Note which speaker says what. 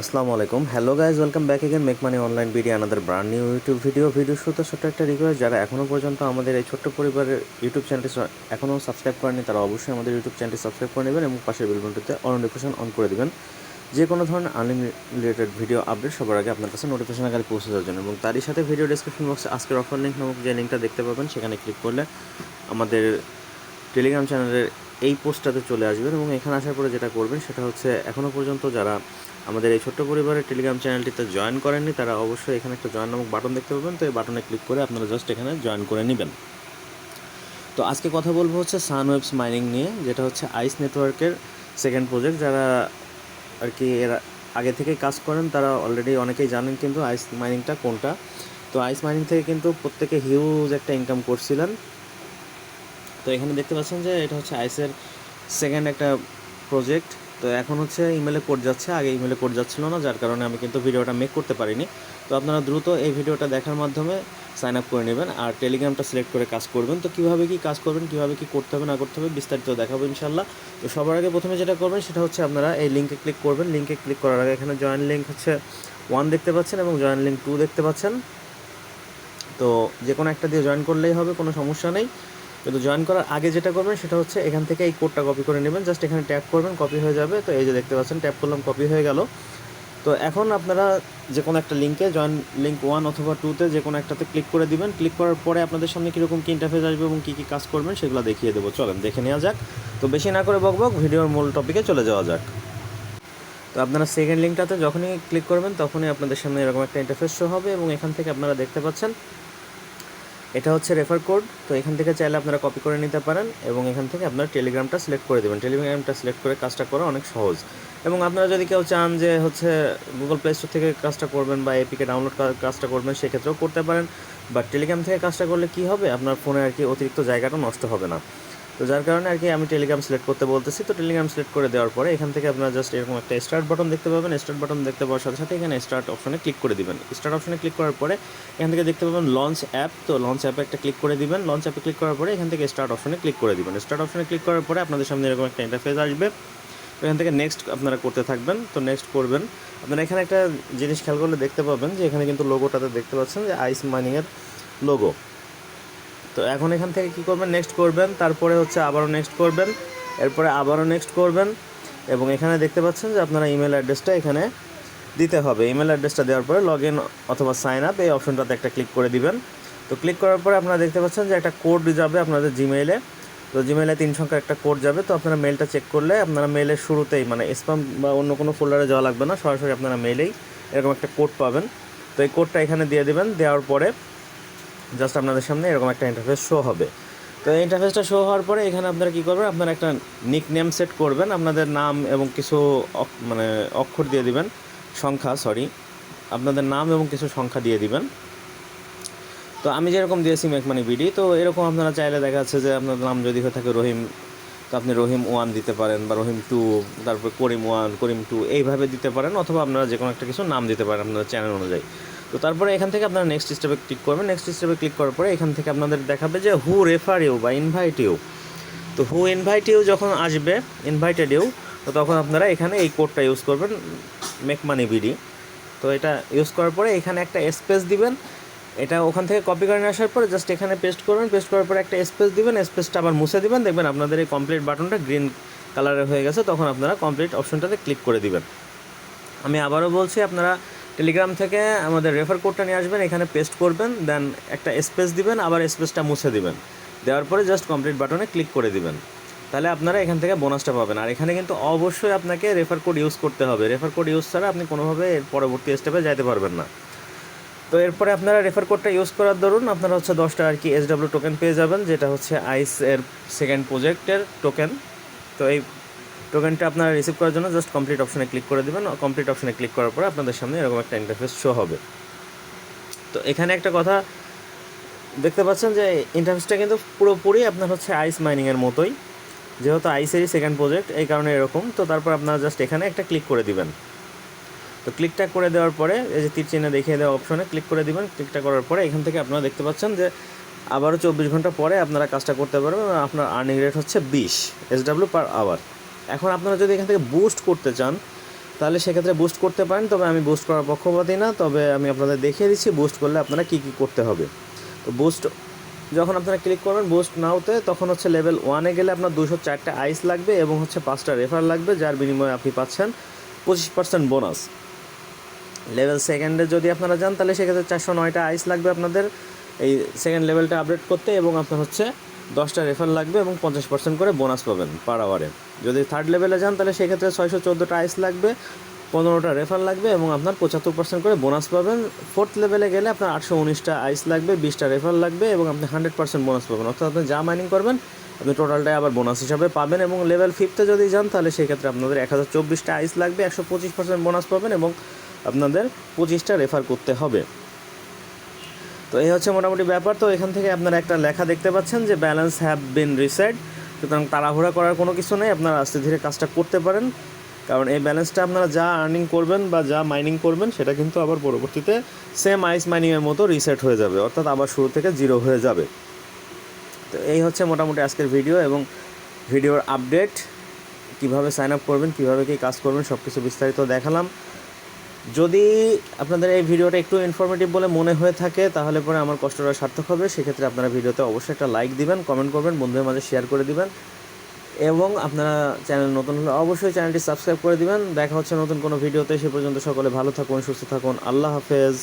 Speaker 1: আসসালামু আলাইকুম। Hello guys welcome back again make money online video another brand new YouTube video video শুরুতে ছোট্ট একটা রিকোয়েস্ট যারা এখনও পর্যন্ত আমাদের এই ছোট্ট পরিবারের ইউটিউব চ্যানেলটি এখনও সাবস্ক্রাইব করেনি তারা অবশ্যই আমাদের ইউটিউব চ্যানেলটি সাবস্ক্রাইব করে নেবেন এবং পাশের বেলবনটিতে অন নোটিফিকেশন অন করে দেবেন। যে কোনো ধরনের আনলিমিটেড ভিডিও আপডেট সবার আগে আপনার কাছে নোটিফিকেশন আকারে পৌঁছে যাওয়ার জন্য এবং তারই সাথে ভিডিও ডিসক্রিপশন বক্সে আজকের অফার লিঙ্ক নামক যে লিঙ্কটা দেখতে পাবেন, সেখানে ক্লিক করলে আমাদের টেলিগ্রাম চ্যানেলের এই পোস্টটাতে চলে আসবেন এবং এখানে আসার পরে যেটা করবেন সেটা হচ্ছে এখনও পর্যন্ত যারা আমাদের এই ছোট্ট পরিবারের টেলিগ্রাম চ্যানেলটিতে জয়েন করেননি, তারা অবশ্যই এখানে একটা জয়েন নামক বাটন দেখতে পাবেন। তো এই বাটনে ক্লিক করে আপনারা জাস্ট এখানে জয়েন করে নেবেন। তো আজকে কথা বলব হচ্ছে সান সানওয়েবস মাইনিং নিয়ে, যেটা হচ্ছে আইস নেটওয়ার্কের সেকেন্ড প্রজেক্ট যারা আর কি এর আগে থেকেই কাজ করেন, তারা অলরেডি অনেকেই জানেন কিন্তু আইস মাইনিংটা কোনটা। তো আইস মাইনিং থেকে কিন্তু প্রত্যেকে হিউজ একটা ইনকাম করছিলেন। তো এখানে দেখতে পাচ্ছেন যে এটা হচ্ছে আইসের সেকেন্ড একটা প্রজেক্ট তো এখন হচ্ছে ইমেলে কোড যাচ্ছে, আগে ইমেলে কোড যাচ্ছিল না, যার কারণে আমি কিন্তু ভিডিওটা মেক করতে পারিনি। তো আপনারা দ্রুত এই ভিডিওটা দেখার মাধ্যমে সাইন আপ করে নেবেন আর টেলিগ্রামটা সিলেক্ট করে কাজ করবেন। তো কীভাবে কি কাজ করবেন, কীভাবে কি করতে হবে, না করতে হবে, বিস্তারিত দেখাবো ইনশাল্লাহ তো সবার আগে প্রথমে যেটা করবেন, সেটা হচ্ছে আপনারা এই লিঙ্কে ক্লিক করবেন। লিঙ্কে ক্লিক করার আগে এখানে জয়েন লিঙ্ক হচ্ছে ওয়ান দেখতে পাচ্ছেন এবং জয়েন লিঙ্ক টু দেখতে পাচ্ছেন। তো যে কোনো একটা দিয়ে জয়েন করলেই হবে, কোনো সমস্যা নেই। কিন্তু জয়েন করার আগে যেটা করবেন সেটা হচ্ছে এখান থেকে এই কোডটা কপি করে নেবেন। জাস্ট এখানে ট্যাপ করবেন কপি হয়ে যাবে। তো এই যে দেখতে পাচ্ছেন ট্যাপ করলাম কপি হয়ে গেল। তো এখন আপনারা যে কোনো একটা লিঙ্কে জয়েন লিঙ্ক ওয়ান অথবা টুতে যে কোনো একটাতে ক্লিক করে দিবেন। ক্লিক করার পরে আপনাদের সামনে কীরকম কী ইন্টারফেস আসবে এবং কী কী কাজ করবেন সেগুলো দেখিয়ে দেবো। চলেন, দেখে নেওয়া যাক। তো বেশি না করে বকবক ভিডিওর মূল টপিকে চলে যাওয়া যাক। তো আপনারা সেকেন্ড লিঙ্কটাতে যখনই ক্লিক করবেন, তখনই আপনাদের সামনে এরকম একটা ইন্টারফেস শো হবে এবং এখান থেকে আপনারা দেখতে পাচ্ছেন এটা হচ্ছে রেফার কোড তো এখান থেকে চাইলে আপনারা কপি করে নিতে পারেন এবং এখান থেকে আপনারা টেলিগ্রামটা সিলেক্ট করে দেবেন। টেলিগ্রামটা সিলেক্ট করে কাজটা করা অনেক সহজ। এবং আপনারা যদি কেউ চান যে হচ্ছে গুগল প্লে স্টোর থেকে কাজটা করবেন বা এপিকে ডাউনলোড কাজটা করবেন, সেক্ষেত্রেও করতে পারেন। বাট টেলিগ্রাম থেকে কাজটা করলে কি হবে? আপনার ফোনে আর কি অতিরিক্ত জায়গাটা নষ্ট হবে না। তো যার কারণে আর কি আমি টেলিগ্রাম সিলেক্ট করতে বলতেছি। তো টেলিগ্রাম সিলেক্ট করে দেওয়ার পরে এখান থেকে আপনারা জাস্ট এরকম একটা স্টার্ট বাটন দেখতে পাবেন। স্টার্ট বাটন দেখতে পাওয়ার সাথে সাথে এখানে স্টার্ট অপশনে ক্লিক করে দিবেন। স্টার্ট অপশনে ক্লিক করার পরে এখান থেকে দেখতে পাবেন লঞ্চ অ্যাপ তো লঞ্চ অ্যাপে একটা ক্লিক করে দিবেন। লঞ্চ অ্যাপে ক্লিক করার পরে এখান থেকে স্টার্ট অপশনে ক্লিক করে দিবেন। স্টার্ট অপশনে ক্লিক করার পরে আপনাদের সামনে এরকম একটা ইন্টারফেস আসবে। তো এখান থেকে নেক্সট আপনারা করতে থাকবেন। তো নেক্সট করবেন। আপনারা এখানে একটা জিনিস খেয়াল করলে দেখতে পাবেন যে এখানে কিন্তু লোগোটাতে দেখতে পাচ্ছেন যে আইস মাইনিংয়ের লোগো তো এখন এখান থেকে কি করবেন? নেক্সট করবেন, তারপরে হচ্ছে আবারও নেক্সট করবেন, এরপরে আবারও নেক্সট করবেন, এবং এখানে দেখতে পাচ্ছেন যে আপনারা ইমেল অ্যাড্রেসটা এখানে দিতে হবে। ইমেল অ্যাড্রেসটা দেওয়ার পরে লগ ইন অথবা সাইন আপ এই অপশনটাতে একটা ক্লিক করে দিবেন। তো ক্লিক করার পরে আপনারা দেখতে পাচ্ছেন যে একটা কোড যাবে আপনাদের জিমেইলে তো জিমেইলে তিন সংখ্যার একটা কোড যাবে। তো আপনারা মেলটা চেক করলে আপনারা মেলের শুরুতেই মানে স্পাম বা অন্য কোনো ফোল্ডারে যাওয়া লাগবে না। সরাসরি আপনারা মেলেই এরকম একটা কোড পাবেন। তো এই কোডটা এখানে দিয়ে দেবেন। দেওয়ার পরে জাস্ট আপনাদের সামনে এরকম একটা ইন্টারফেস শো হবে। তো ইন্টারফেসটা শো হওয়ার পরে এখানে আপনারা কী করবেন? আপনারা একটা নিক নেম সেট করবেন, আপনাদের নাম এবং কিছু মানে অক্ষর দিয়ে দিবেন। সংখ্যা সরি আপনাদের নাম এবং কিছু সংখ্যা দিয়ে দিবেন। তো আমি যেরকম দিয়েছি মেকমানি বিডি তো এরকম আপনারা চাইলে দেখা যাচ্ছে যে আপনার নাম যদি হয়ে থাকে রহিম, তো আপনি রহিম ওয়ান দিতে পারেন বা রহিম টু তারপর করিম ওয়ান করিম টু এইভাবে দিতে পারেন অথবা আপনারা যে কোনো একটা কিছু নাম দিতে পারেন আপনাদের চ্যানেল অনুযায়ী। তো তারপরে এখান থেকে আপনারা নেক্সট স্টেপে ক্লিক করবেন। নেক্সট স্টেপে ক্লিক করার পরে এখান থেকে আপনাদের দেখাবে যে হু রেফার ইউ বা ইনভাইট ইউ তো হু ইনভাইট ইউ যখন আসবে ইনভাইটেড ইউ তো তখন আপনারা এখানে এই কোডটা ইউজ করবেন মেক মানি বিডি তো এটা ইউজ করার পরে এখানে একটা স্পেস দিবেন। এটা ওখান থেকে কপি করে আসার পরে জাস্ট এখানে পেস্ট করবেন। পেস্ট করার পরে একটা স্পেস দিবেন। স্পেসটা আবার মুছে দিবেন। দেখবেন আপনাদের এই কমপ্লিট বাটনটা গ্রিন কালারের হয়ে গেছে। তখন আপনারা কমপ্লিট অপশনটাতে ক্লিক করে দিবেন। আমি আবারও বলছি, আপনারা টেলিগ্রাম থেকে আমাদের রেফার কোডটা নিয়ে আসবেন, এখানে পেস্ট করবেন দেন একটা স্পেস দিবেন, আবার স্পেসটা মুছে দিবেন। দেওয়ার পরে জাস্ট কমপ্লিট বাটনে ক্লিক করে দিবেন। তাহলে আপনারা এখান থেকে বোনাসটা পাবেন। আর এখানে কিন্তু অবশ্যই আপনাকে রেফার কোড ইউজ করতে হবে। রেফার কোড ইউজ ছাড়া আপনি কোনোভাবে এর পরবর্তী স্টেপে যাইতে পারবেন না। তো এরপরে আপনারা রেফার কোডটা ইউজ করার দরুন, আপনারা হচ্ছে দশটা আর কি এস ডাব্লিউ টোকেন পেয়ে যাবেন, যেটা হচ্ছে আইস এর সেকেন্ড প্রজেক্টের টোকেন তো এই টোকেনটা আপনারা রিসিভ করার জন্য জাস্ট কমপ্লিট অপশনে ক্লিক করে দেবেন। কমপ্লিট অপশনে ক্লিক করার পরে আপনাদের সামনে এরকম একটা ইন্টারফেস শো হবে। তো এখানে একটা কথা, দেখতে পাচ্ছেন যে ইন্টারফেসটা কিন্তু পুরোপুরি আপনার হচ্ছে আইস মাইনিংয়ের মতোই। যেহেতু আইসেরই সেকেন্ড প্রজেক্ট এই কারণে এরকম। তো তারপর আপনারা জাস্ট এখানে একটা ক্লিক করে দিবেন। তো ক্লিকটা করে দেওয়ার পরে, এই যে তীর চিহ্নে দেখিয়ে দেওয়া অপশনে ক্লিক করে দিবেন। ক্লিকটা করার পরে এখান থেকে আপনারা দেখতে পাচ্ছেন যে আবারও চব্বিশ ঘণ্টা পরে আপনারা কাজটা করতে পারবেন। আপনার আর্নিং রেট হচ্ছে বিশ এস ডাব্লিউ পার আওয়ার এখন আপনারা যদি এখান থেকে বুস্ট করতে চান, তাহলে সেক্ষেত্রে বুস্ট করতে পারেন, তবে আমি বুস্ট করার পক্ষপাতী না, তবে আমি আপনাদের দেখিয়ে দিচ্ছি বুস্ট করলে আপনারা কী কী করতে হবে। তো বুস্ট যখন আপনারা ক্লিক করবেন বুস্ট নাওতে তখন হচ্ছে লেভেল ওয়ানে গেলে আপনার দুশো চারটে আইস লাগবে এবং হচ্ছে পাঁচটা রেফার লাগবে, যার বিনিময়ে আপনি পাচ্ছেন পঁচিশ পার্সেন্ট বোনাস লেভেল সেকেন্ডে যদি আপনারা যান, তাহলে সেক্ষেত্রে চারশো নয়টা আইস লাগবে আপনাদের এই সেকেন্ড লেভেলটা আপডেট করতে এবং আপনার হচ্ছে দশটা রেফার লাগবে এবং পঞ্চাশ পার্সেন্ট করে বোনাস পাবেন পার আওয়ারে যদি থার্ড লেভেলে যান, তাহলে সেক্ষেত্রে ছয়শো চোদ্দোটা আইস লাগবে, পনেরোটা রেফার লাগবে এবং আপনার পঁচাত্তর পার্সেন্ট করে বোনাস পাবেন। ফোর্থ লেভেলে গেলে আপনার আটশো উনিশটা আইস লাগবে, বিশটা রেফার লাগবে এবং আপনি হান্ড্রেড পার্সেন্ট বোনাস পাবেন। অর্থাৎ আপনি যা মাইনিং করবেন, আপনি টোটালটাই আবার বোনাস হিসাবে পাবেন এবং লেভেল ফিফথে যদি যান, তাহলে সেক্ষেত্রে আপনাদের এক হাজার চব্বিশটা আইস লাগবে, একশো পঁচিশ পার্সেন্ট বোনাস পাবেন এবং আপনাদের পঁচিশটা রেফার করতে হবে। তো এই হচ্ছে মোটামুটি ব্যাপার। তো এখান থেকে আপনারা একটা লেখা দেখতে পাচ্ছেন যে ব্যালেন্স হ্যাভ বিন রিসেট সুতরাং তাড়াহুড়া করার কোনো কিছু নেই, আপনারা আস্তে ধীরে কাজটা করতে পারেন। কারণ এই ব্যালেন্সটা আপনারা যা আর্নিং করবেন বা যা মাইনিং করবেন, সেটা কিন্তু আবার পরবর্তীতে সেম আইস মাইনিংয়ের মতো রিসেট হয়ে যাবে, অর্থাৎ আবার শুরু থেকে জিরো হয়ে যাবে। তো এই হচ্ছে মোটামুটি আজকের ভিডিও এবং ভিডিওর আপডেট কীভাবে সাইন আপ করবেন, কীভাবে কী কাজ করবেন সব কিছু বিস্তারিত দেখালাম। যদি আপনাদের এই ভিডিওটা একটু ইনফরমেটিভ বলে মনে হয়ে থাকে, তাহলে পরে আমার কষ্টটা সার্থক হবে। সেক্ষেত্রে আপনারা ভিডিওতে অবশ্যই একটা লাইক দিবেন কমেন্ট করবেন, বন্ধুদের মাঝে শেয়ার করে দিবেন। এবং আপনারা চ্যানেল নতুন হলে অবশ্যই চ্যানেলটি সাবস্ক্রাইব করে দিবেন। দেখা হচ্ছে নতুন কোনো ভিডিওতে। সে পর্যন্ত সকলে ভালো থাকুন, সুস্থ থাকুন। আল্লাহ হাফেজ।